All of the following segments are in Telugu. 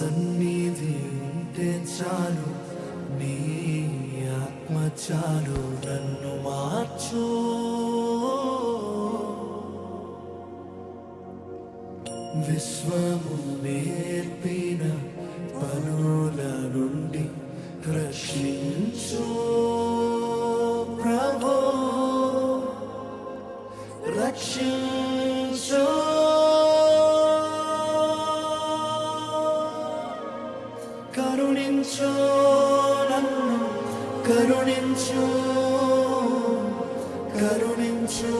సన్నిధి ఉంటే చాలు. నీ ఆత్మ చాలు. నన్ను మార్చు. విశ్వము నేర్చు కరుణించు నన్ను కరుణించు కరుణించు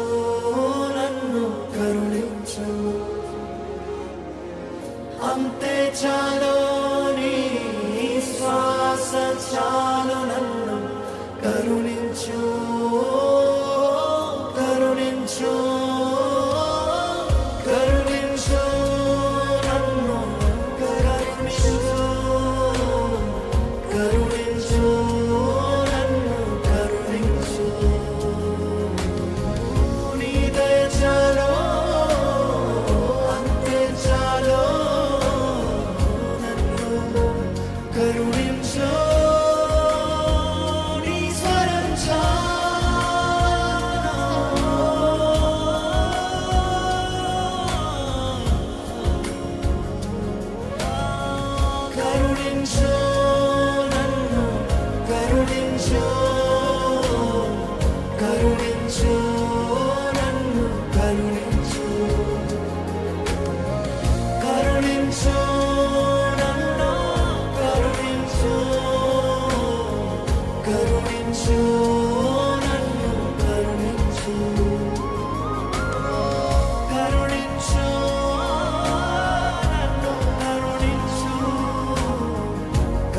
నన్ను కరుణించు. అంతే చాలు నీ శ్వాస చాలు.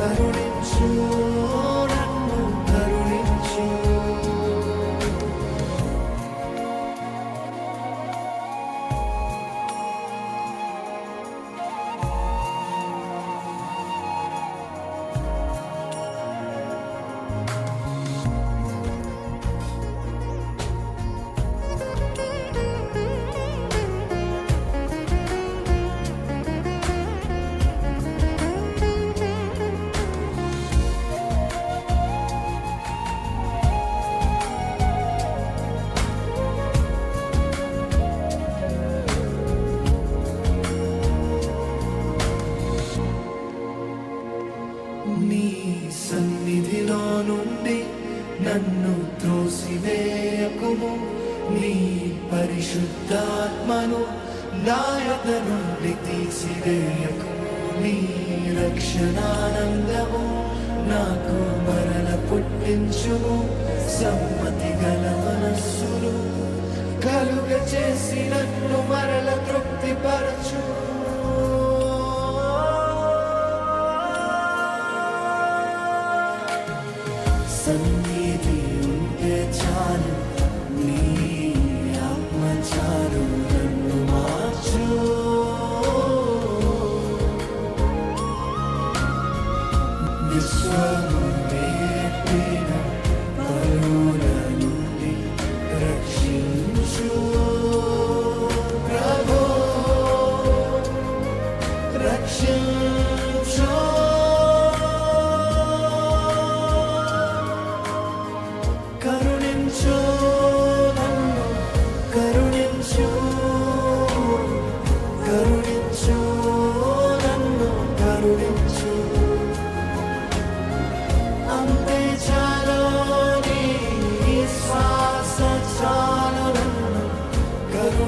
కరుణించు నీ సన్నిధిలో నుండి నన్ను త్రోసివేయకుము. నీ పరిశుద్ధాత్మను నాయత నుండి తీసివేయకుము. నీ రక్షణానందము నాకు మరల పుట్టించుము. సమ్మతి గల మనస్సును కలుగ చేసి నన్ను మరల తృప్తిపరచు సన్నిధి ఉంటే చాలు నీ ఆత్మ చాలు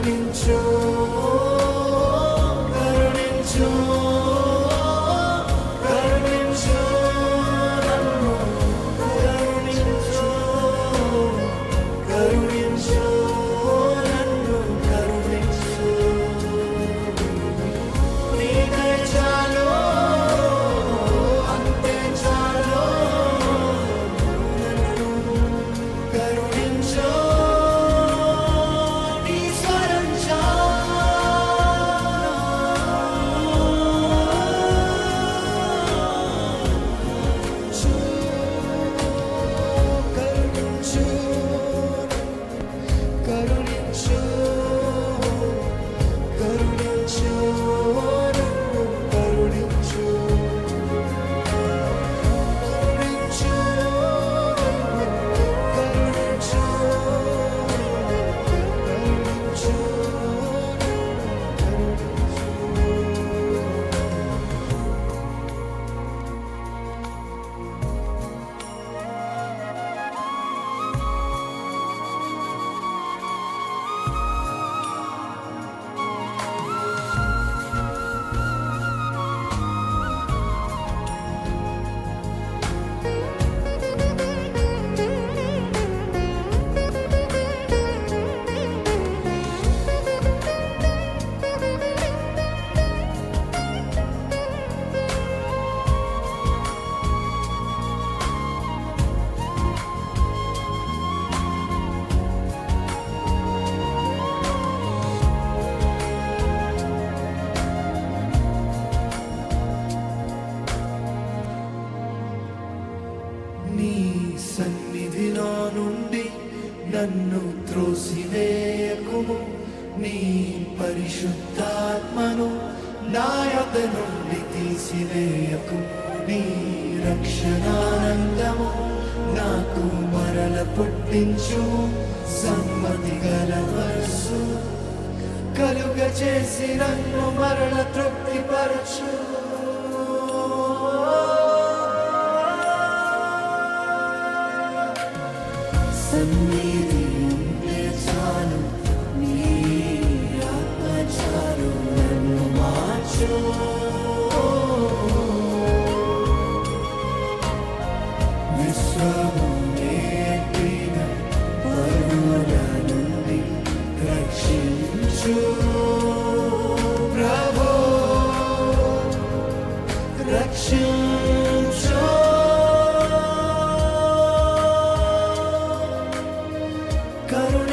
కరుణించు నన్ను త్రోసివేయకుము నీ పరిశుద్ధాత్మను నా నుండి తీసివేయకు. నీ రక్షణానందము నాకు మరల పుట్టించు. సమ్మతి గల వరసు కలుగ చేసి నన్ను మరల తృప్తిపరచు. సన్నిధి కరుణించు